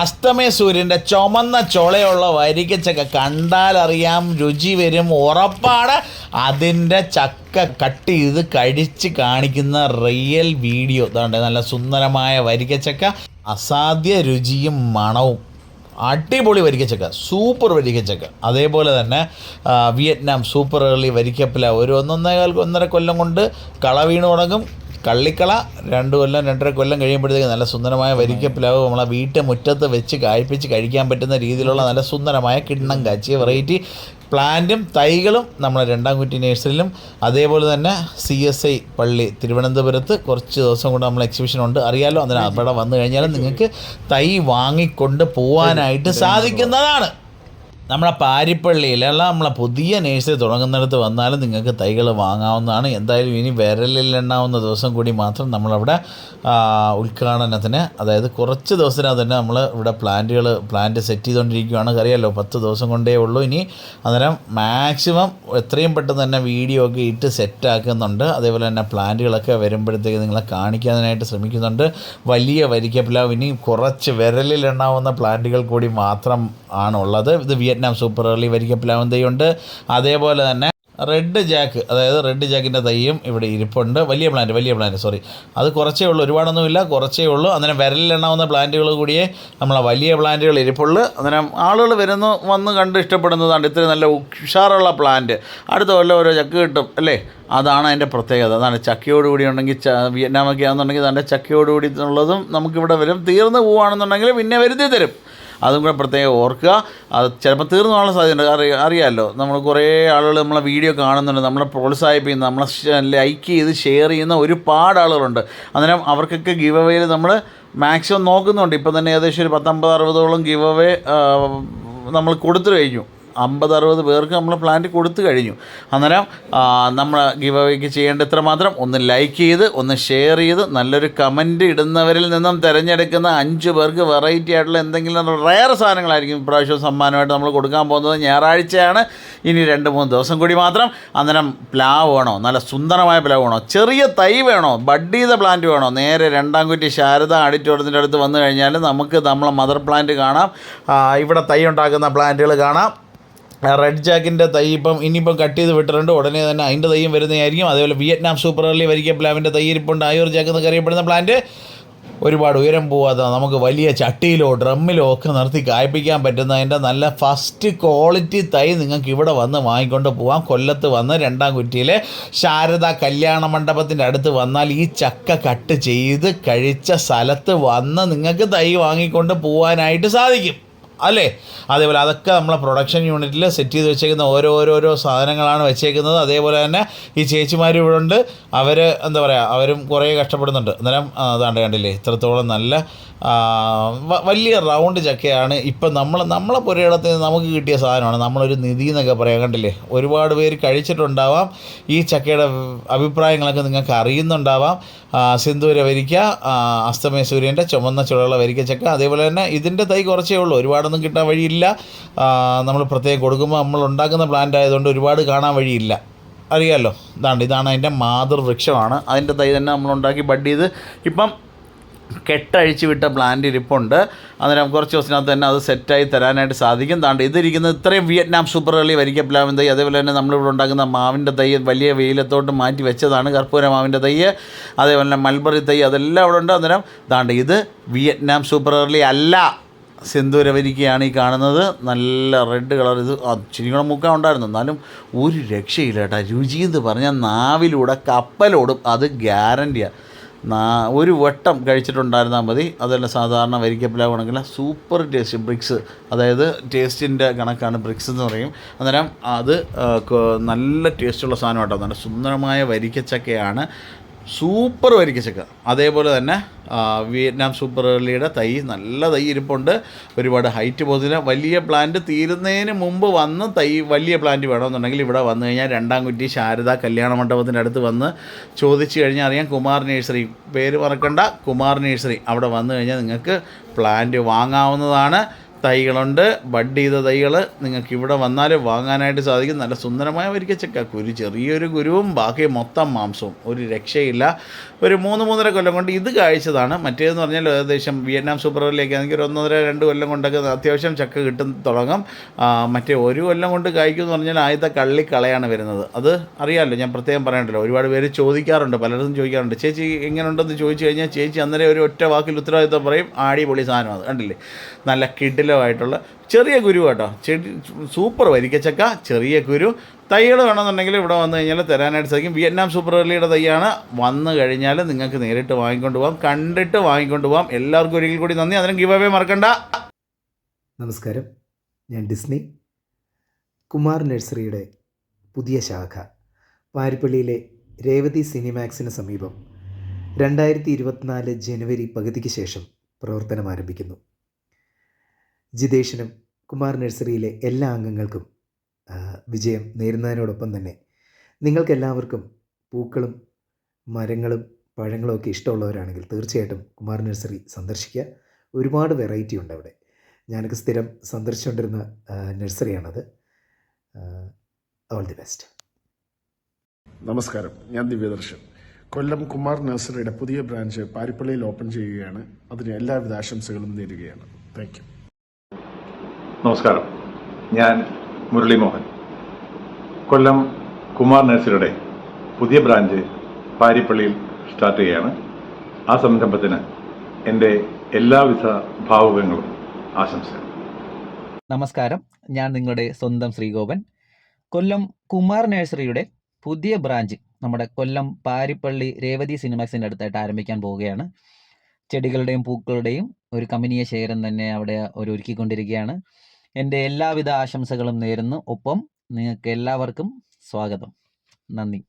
അസ്തമയ സൂര്യന്റെ ചുമന്ന ചുളയുള്ള വരിക്കച്ചക്ക കണ്ടാലറിയാം രുചി വരും ഉറപ്പാണ്. അതിന്റെ ചക്ക കട്ട് ചെയ്ത് കഴിച്ച് കാണിക്കുന്ന റിയൽ വീഡിയോ. ഇതാണ്ട് നല്ല സുന്ദരമായ വരിക്കച്ചക്ക അസാധ്യ രുചിയും മണവും. അടിപൊളി വരിക്കച്ചക്ക സൂപ്പർ വരിക്കച്ചക്ക അതേപോലെ തന്നെ വിയറ്റ്നാം സൂപ്പർ ഏർലി വരിക്കപ്പില. ഒരു ഒന്നൊന്നേകാൽ ഒന്നര കൊല്ലം കൊണ്ട് കള വീണ് തുടങ്ങും. കള്ളിക്കള രണ്ട് കൊല്ലം രണ്ടര കൊല്ലം കഴിയുമ്പോഴത്തേക്ക് നല്ല സുന്ദരമായ വരിക്കപ്പിലാവ് നമ്മളെ വീട്ടിൽ മുറ്റത്ത് വെച്ച് കായ്പിച്ച് കഴിക്കാൻ പറ്റുന്ന രീതിയിലുള്ള നല്ല സുന്ദരമായ കിണ്ണം കാച്ചിയ വെറൈറ്റി പ്ലാന്റും തൈകളും നമ്മളെ രണ്ടാം കുറ്റി നേഴ്സറിയിലും. അതേപോലെ തന്നെ സി എസ് ഐ പള്ളി തിരുവനന്തപുരത്ത് കുറച്ച് ദിവസം കൊണ്ട് നമ്മൾ എക്സിബിഷൻ ഉണ്ട്. അറിയാലോ അതിന് അവിടെ വന്നു കഴിഞ്ഞാൽ നിങ്ങൾക്ക് തൈ വാങ്ങിക്കൊണ്ട് പോകാനായിട്ട് സാധിക്കുന്നതാണ്. നമ്മളെ പാരിപ്പള്ളിയിലുള്ള നമ്മളെ പുതിയ നേഴ്സറി തുടങ്ങുന്നിടത്ത് വന്നാലും നിങ്ങൾക്ക് തൈകൾ വാങ്ങാവുന്നതാണ്. എന്തായാലും ഇനി വിരലിലെണ്ണാവുന്ന ദിവസം കൂടി മാത്രം നമ്മളവിടെ ഉദ്ഘാടനത്തിന് അതായത് കുറച്ച് ദിവസത്തിനകം തന്നെ നമ്മൾ ഇവിടെ പ്ലാന്റുകൾ പ്ലാന്റ് സെറ്റ് ചെയ്തുകൊണ്ടിരിക്കുകയാണ്. അറിയാമല്ലോ പത്ത് ദിവസം കൊണ്ടേ ഉള്ളൂ. ഇനി അന്നേരം മാക്സിമം എത്രയും പെട്ടെന്ന് തന്നെ വീഡിയോ ഒക്കെ ഇട്ട് സെറ്റാക്കുന്നുണ്ട് അതേപോലെ തന്നെ പ്ലാന്റുകളൊക്കെ വരുമ്പോഴത്തേക്ക് നിങ്ങളെ കാണിക്കാനായിട്ട് ശ്രമിക്കുന്നുണ്ട്. വലിയ വരിക്കപ്പിലാവ്. ഇനി കുറച്ച് വിരലിലെണ്ണാവുന്ന പ്ലാന്റുകൾ കൂടി മാത്രം ആണുള്ളത്. ഇത് വിയറ്റ്നാം സൂപ്പർ ഏർലി വരിക്കപ്പിലാവും തൈയുണ്ട് അതേപോലെ തന്നെ റെഡ് ജാക്ക് അതായത് റെഡ് ജാക്കിന്റെ തൈയും ഇവിടെ ഇരിപ്പുണ്ട്. വലിയ പ്ലാന്റ് വലിയ പ്ലാന്റ് സോറി അത് കുറച്ചേ ഉള്ളൂ ഒരുപാടൊന്നുമില്ല കുറച്ചേ ഉള്ളൂ. അങ്ങനെ വിരലിലെണ്ണാവുന്ന പ്ലാന്റുകൾ കൂടിയേ നമ്മളെ വലിയ പ്ലാന്റുകൾ ഇരിപ്പുള്ളൂ. അങ്ങനെ ആളുകൾ വരുന്നു വന്ന് കണ്ട് ഇഷ്ടപ്പെടുന്നതാണ്. ഇത്രയും നല്ല ഉഷാറുള്ള പ്ലാന്റ് അടുത്ത കൊല്ലം ഓരോ ചക്ക് കിട്ടും അല്ലേ? അതാണ് അതിന്റെ പ്രത്യേകത. അതാണ് ചക്കയോടുകൂടി ഉണ്ടെങ്കിൽ ച വിയറ്റ്നാമൊക്കെ ആണെന്നുണ്ടെങ്കിൽ അതിന്റെ ചക്കയോടുകൂടി ഉള്ളതും നമുക്കിവിടെ വരും. തീർന്നു പോവുകയാണെന്നുണ്ടെങ്കിൽ പിന്നെ വരുത്തി തരും. അതും കൂടെ പ്രത്യേകം ഓർക്കുക. അത് ചിലപ്പോൾ തീർന്നു പോകാനുള്ള സാധ്യതയുണ്ട് അറി അറിയാമല്ലോ നമ്മൾ കുറേ ആളുകൾ നമ്മളെ വീഡിയോ കാണുന്നുണ്ട്. നമ്മളെ പ്രോത്സാഹിപ്പിക്കുന്ന നമ്മളെ ലൈക്ക് ചെയ്ത് ഷെയർ ചെയ്യുന്ന ഒരുപാട് ആളുകളുണ്ട്. അന്നേരം അവർക്കൊക്കെ ഗീവ് അവേയിൽ നമ്മൾ മാക്സിമം നോക്കുന്നുണ്ട്. ഇപ്പം തന്നെ ഏകദേശം ഒരു പത്തൊമ്പത് അറുപതോളം ഗീവ് അവേ നമ്മൾ കൊടുത്തു കഴിഞ്ഞു. അമ്പത് അറുപത് പേർക്ക് നമ്മൾ പ്ലാന്റ് കൊടുത്തു കഴിഞ്ഞു. അന്നേരം നമ്മൾ ഗിവ് അവേക്ക് ചെയ്യേണ്ട ഇത്ര മാത്രം ഒന്ന് ലൈക്ക് ചെയ്ത് ഒന്ന് ഷെയർ ചെയ്ത് നല്ലൊരു കമന്റ് ഇടുന്നവരിൽ നിന്നും തിരഞ്ഞെടുക്കുന്ന അഞ്ച് പേർക്ക് വെറൈറ്റി ആയിട്ടുള്ള എന്തെങ്കിലും റയർ സാധനങ്ങളായിരിക്കും ഇപ്രാവശ്യം സമ്മാനമായിട്ട് നമ്മൾ കൊടുക്കാൻ പോകുന്നത്. ഞായറാഴ്ചയാണ്. ഇനി രണ്ട് മൂന്ന് ദിവസം കൂടി മാത്രം. അന്നേരം പ്ലാവ് വേണോ? നല്ല സുന്ദരമായ പ്ലാവ് വേണോ? ചെറിയ തൈ വേണോ? ബഡ് ചെയ്ത പ്ലാന്റ് വേണോ? നേരെ രണ്ടാം കുറ്റി ശാരദ ആഡിറ്റോറിയത്തിന്റെ അടുത്ത് വന്നു കഴിഞ്ഞാൽ നമുക്ക് നമ്മളെ മദർ പ്ലാന്റ് കാണാം. ഇവിടെ തൈ ഉണ്ടാക്കുന്ന പ്ലാന്റുകൾ കാണാം. റെഡ് ജാക്കിന്റെ തൈ ഇപ്പം ഇനിയിപ്പം കട്ട് ചെയ്ത് വിട്ടിട്ടുണ്ട്. ഉടനെ തന്നെ അതിന്റെ തൈയും വരുന്നതായിരിക്കും. അതേപോലെ വിയറ്റ്നാം സൂപ്പർ അർലി വരിക്ക പ്ലാവിന്റെ തൈ ഇരിപ്പുണ്ട്. ആയൂർ ജാക്ക് എന്നൊക്കെ അറിയപ്പെടുന്ന പ്ലാന്റ് ഒരുപാട് ഉയരം പോവാതെ നമുക്ക് വലിയ ചട്ടിയിലോ ഡ്രമ്മിലോ ഒക്കെ നിർത്തി കായ്പ്പിക്കാൻ പറ്റുന്നതിന്റെ നല്ല ഫസ്റ്റ് ക്വാളിറ്റി തൈ നിങ്ങൾക്ക് ഇവിടെ വന്ന് വാങ്ങിക്കൊണ്ട് പോവാം. കൊല്ലത്ത് വന്ന് രണ്ടാം കുറ്റിയിലെ ശാരദ കല്യാണ മണ്ഡപത്തിന്റെ അടുത്ത് വന്നാൽ ഈ ചക്ക കട്ട് ചെയ്ത് കഴിച്ച സ്ഥലത്ത് വന്ന് നിങ്ങൾക്ക് തൈ വാങ്ങിക്കൊണ്ട് പോകാനായിട്ട് സാധിക്കും. അല്ലേ? അതേപോലെ അതൊക്കെ നമ്മളെ പ്രൊഡക്ഷൻ യൂണിറ്റിൽ സെറ്റ് ചെയ്ത് വെച്ചേക്കുന്ന ഓരോരോരോ സാധനങ്ങളാണ് വെച്ചേക്കുന്നത്. അതേപോലെ തന്നെ ഈ ചേച്ചിമാരും ഇവിടെ ഉണ്ട്. അവർ എന്താ പറയുക അവരും കുറേ കഷ്ടപ്പെടുന്നുണ്ട്. അന്നേരം അതാണ്ട് കണ്ടില്ലേ ഇത്രത്തോളം നല്ല വലിയ റൗണ്ട് ചക്കയാണ്. ഇപ്പം നമ്മൾ നമ്മളെ പുരയിടത്തിൽ നിന്ന് നമുക്ക് കിട്ടിയ സാധനമാണ്. നമ്മളൊരു നിധി എന്നൊക്കെ പറയാം. കണ്ടില്ലേ? ഒരുപാട് പേര് കഴിച്ചിട്ടുണ്ടാവാം. ഈ ചക്കയുടെ അഭിപ്രായങ്ങളൊക്കെ നിങ്ങൾക്ക് അറിയുന്നുണ്ടാവാം. സിന്ദൂര വരിക്ക അസ്തമയ സൂര്യന്റെ ചുമന്ന ചുളയുള്ള വരിക്ക ചക്ക. അതേപോലെ തന്നെ ഇതിന്റെ തൈ കുറച്ചേ ഉള്ളൂ. ഒരുപാടൊന്നും കിട്ടാൻ വഴിയില്ല. നമ്മൾ പ്രത്യേകം കൊടുക്കുമ്പോൾ നമ്മൾ ഉണ്ടാക്കുന്ന പ്ലാന്റ് ആയതുകൊണ്ട് ഒരുപാട് കാണാൻ വഴിയില്ല. അറിയാമല്ലോ ഇതാണ് ഇതാണ് അതിന്റെ മാതൃവൃക്ഷമാണ്. അതിന്റെ തൈ തന്നെ നമ്മൾ ഉണ്ടാക്കി ബഡ് ചെയ്ത് ഇപ്പം കെട്ടഴിച്ച് വിട്ട പ്ലാന്റ് ഇരിപ്പുണ്ട് അന്നേരം കുറച്ച് ദിവസത്തിനകത്ത് തന്നെ അത് സെറ്റായി തരാനായിട്ട് സാധിക്കും. താണ്ട് ഇതിരിക്കുന്നത് ഇത്രയും വിയറ്റ്നാം സൂപ്പർ കളി വരിക്ക പ്ലാവിൻ തൈ അതേപോലെ തന്നെ നമ്മളിവിടെ ഉണ്ടാക്കുന്ന മാവിന്റെ തൈ വലിയ വെയിലത്തോട്ട് മാറ്റി വെച്ചതാണ് കർപ്പൂര മാവിന്റെ തൈ. അതേപോലെ തന്നെ മൽബറി തൈ അതെല്ലാം ഇവിടെ ഉണ്ട്. അന്നേരം താണ്ട് ഇത് വിയറ്റ്നാം സൂപ്പർ കളി അല്ല. സിന്ദൂര വരിക്കയാണ് ഈ കാണുന്നത്. നല്ല റെഡ് കളർ ഇത് ചിരിയുടെ മുക്ക ഉണ്ടായിരുന്നു. എന്നാലും ഒരു രക്ഷയില്ല കേട്ടോ. രുചി എന്ന് പറഞ്ഞാൽ നാവിലൂടെ കപ്പലോടും അത് ഗ്യാരന്റിയാണ് ഒരു വട്ടം കഴിച്ചിട്ടുണ്ടായിരുന്നാൽ മതി. അതല്ല സാധാരണ വരിക്കപ്പിലാവ് കണക്കില്ല സൂപ്പർ ടേസ്റ്റ് ബ്രിക്സ് അതായത് ടേസ്റ്റിന്റെ കണക്കാണ് ബ്രിക്സ് എന്ന് പറയും. അന്നേരം അത് നല്ല ടേസ്റ്റുള്ള സാധനം കേട്ടോ നല്ല സുന്ദരമായ വരിക്കച്ചക്കയാണ്. സൂപ്പർ വരിക്കച്ചക്ക അതേപോലെ തന്നെ വിയറ്റ്നാം സൂപ്പർ ഏർലിയുടെ തൈ നല്ല തൈ ഇരിപ്പുണ്ട്. ഒരുപാട് ഹൈറ്റ് പോകുന്നില്ല വലിയ പ്ലാന്റ് തീരുന്നതിന് മുമ്പ് വന്ന് തൈ വലിയ പ്ലാന്റ് വേണമെന്നുണ്ടെങ്കിൽ ഇവിടെ വന്നു കഴിഞ്ഞാൽ രണ്ടാം കുറ്റി ശാരദ കല്യാണ മണ്ഡപത്തിന്റെ അടുത്ത് വന്ന് ചോദിച്ചു കഴിഞ്ഞാൽ അറിയാം കുമാർ നേഴ്സറി പേര് മറക്കണ്ട കുമാർ നേഴ്സറി അവിടെ വന്നു കഴിഞ്ഞാൽ നിങ്ങൾക്ക് പ്ലാന്റ് വാങ്ങാവുന്നതാണ്. തൈകളുണ്ട്. ബഡ് ചെയ്ത തൈകൾ നിങ്ങൾക്ക് ഇവിടെ വന്നാൽ വാങ്ങാനായിട്ട് സാധിക്കും. നല്ല സുന്ദരമായ വരിക്കച്ചക്ക കുരു ചെറിയൊരു കുരുവും ബാക്കി മൊത്തം മാംസവും. ഒരു രക്ഷയില്ല. ഒരു മൂന്ന് മൂന്നര കൊല്ലം കൊണ്ട് ഇത് കാഴ്ചതാണ്. മറ്റേതെന്ന് പറഞ്ഞാൽ ഏകദേശം വിയറ്റ്നാം സൂപ്പർ ഓയിലേക്ക് ആണെങ്കിൽ ഒരു ഒന്നര രണ്ട് കൊല്ലം കൊണ്ടൊക്കെ അത്യാവശ്യം ചക്ക കിട്ടും തുടങ്ങും. മറ്റേ ഒരു കൊല്ലം കൊണ്ട് കായ്ക്കും എന്ന് പറഞ്ഞാൽ ആദ്യത്തെ കള്ളി കളയാണ് വരുന്നത്. അത് അറിയാമല്ലോ ഞാൻ പ്രത്യേകം പറയണ്ടല്ലോ. ഒരുപാട് പേര് ചോദിക്കാറുണ്ട് പലരും ചോദിക്കാറുണ്ട്. ചേച്ചി എങ്ങനെയുണ്ടെന്ന് ചോദിച്ചു കഴിഞ്ഞാൽ ചേച്ചി അന്നേരം ഒരു ഒറ്റ വാക്കിൽ ഉത്തരവാദിത്വം പറയും. ആടിപൊളി സാധനം അത്. കണ്ടില്ലേ? നല്ല കിടിലമായിട്ടുള്ള ചെറിയ കുരു കേട്ടോ. ചെടി സൂപ്പർ വരിക്കച്ചക്ക ചെറിയ കുരു തൈകൾ വേണമെന്നുണ്ടെങ്കിൽ ഇവിടെ വന്നു കഴിഞ്ഞാൽ തരാനായിട്ട് സാധിക്കും. വിയറ്റ്നാം സൂപ്പർ വെള്ളിയുടെ തൈയാണ് വന്നു കഴിഞ്ഞാൽ നിങ്ങൾക്ക് നേരിട്ട് വാങ്ങിക്കൊണ്ട് പോകാം കണ്ടിട്ട് വാങ്ങിക്കൊണ്ട് പോകാം എല്ലാവർക്കും ഒരിക്കൽ കൂടി നന്ദി. അതിനും ഗീവ് അവേ മറക്കണ്ട. നമസ്കാരം. ഞാൻ ഡിസ്നി. കുമാർ നഴ്സറിയുടെ പുതിയ ശാഖ. പാരിപ്പള്ളിയിലെ രേവതി സിനിമാക്സിന് സമീപം രണ്ടായിരത്തി ഇരുപത്തിനാല് ജനുവരി പകുതിക്ക് ശേഷം പ്രവർത്തനം ആരംഭിക്കുന്നു. ജിതേഷിനും കുമാർ നഴ്സറിയിലെ എല്ലാ അംഗങ്ങൾക്കും വിജയം നേരുന്നതിനോടൊപ്പം തന്നെ നിങ്ങൾക്കെല്ലാവർക്കും പൂക്കളും മരങ്ങളും പഴങ്ങളും ഒക്കെ ഇഷ്ടമുള്ളവരാണെങ്കിൽ തീർച്ചയായിട്ടും കുമാർ നഴ്സറി സന്ദർശിക്കുക. ഒരുപാട് വെറൈറ്റി ഉണ്ട് അവിടെ. ഞാനൊക്കെ സ്ഥിരം സന്ദർശിച്ചുകൊണ്ടിരുന്ന നഴ്സറിയാണത്. All the best. നമസ്കാരം. ഞാൻ ദിവ്യദർശൻ. കൊല്ലം കുമാർ നഴ്സറിയുടെ പുതിയ ബ്രാഞ്ച് പാരിപ്പള്ളിയിൽ ഓപ്പൺ ചെയ്യുകയാണ്. അതിന് എല്ലാവിധ ആശംസകളും നേരുകയാണ്. താങ്ക് നമസ്കാരം. ഞാൻ മുരളി മോഹൻ കൊല്ലം കുമാർ നഴ്സറിയുടെ പുതിയ ബ്രാഞ്ച് പാരിപ്പള്ളിയിൽ സ്റ്റാർട്ട് ചെയ്യുകയാണ് ആ സംരംഭത്തിന് എന്റെ എല്ലാവിധ ഭാവുകങ്ങളും ആശംസകൾ. നമസ്കാരം. ഞാൻ നിങ്ങളുടെ സ്വന്തം ശ്രീഗോപൻ. കൊല്ലം കുമാർ നഴ്സറിയുടെ പുതിയ ബ്രാഞ്ച് നമ്മുടെ കൊല്ലം പാരിപ്പള്ളി രേവതി സിനിമാക്സിന്റെ അടുത്തായിട്ട് ആരംഭിക്കാൻ പോവുകയാണ്. ചെടികളുടെയും പൂക്കളുടെയും ഒരു കമ്പനിയെ ശേഖരം തന്നെ അവിടെ ഒരു ഒരുക്കിക്കൊണ്ടിരിക്കുകയാണ്. എന്റെ എല്ലാവിധ ആശംസകളും നേരുന്നു. ഒപ്പം നിങ്ങൾക്ക് എല്ലാവർക്കും സ്വാഗതം. നന്ദി.